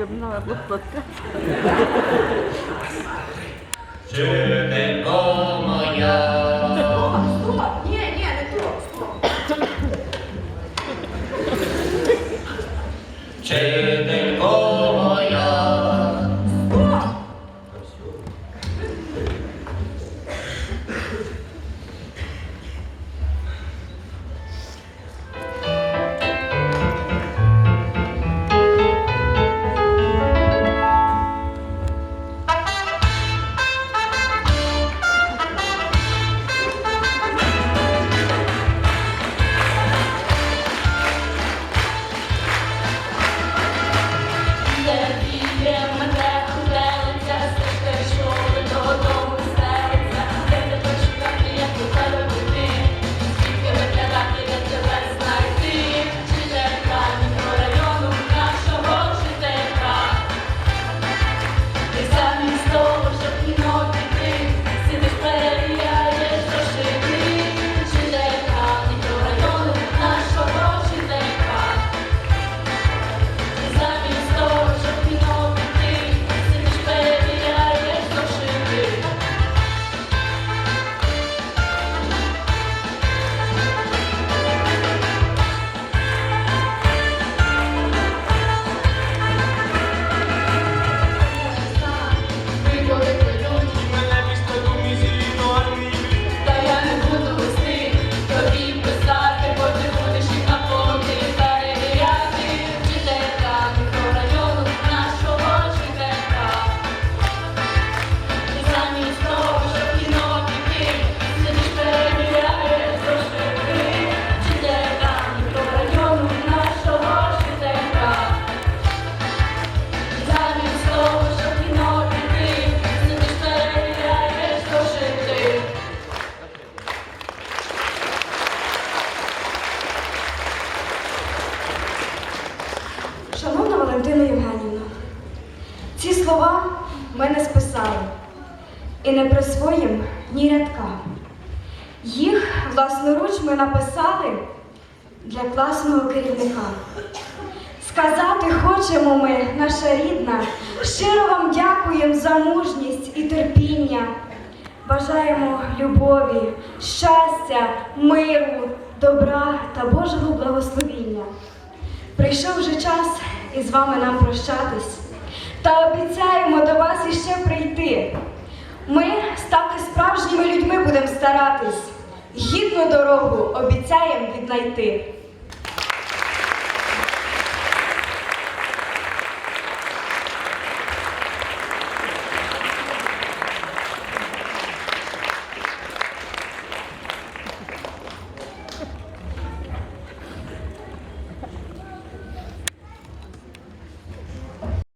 Przemieniała podplatkę. Czy tego moja... Nie, nie, Шановна Валентина Євгенівна, ці слова ми не списали і не присвоїм ні рядка. Їх власноруч ми написали для класного керівника. Сказати хочемо ми, наша рідна, щиро вам дякуємо за мужність і терпіння. Бажаємо любові, щастя, миру, добра та Божого благословіння. Прийшов вже час із вами нам прощатись, та обіцяємо до вас іще прийти. Ми стати справжніми людьми будемо старатись, гідну дорогу обіцяємо віднайти.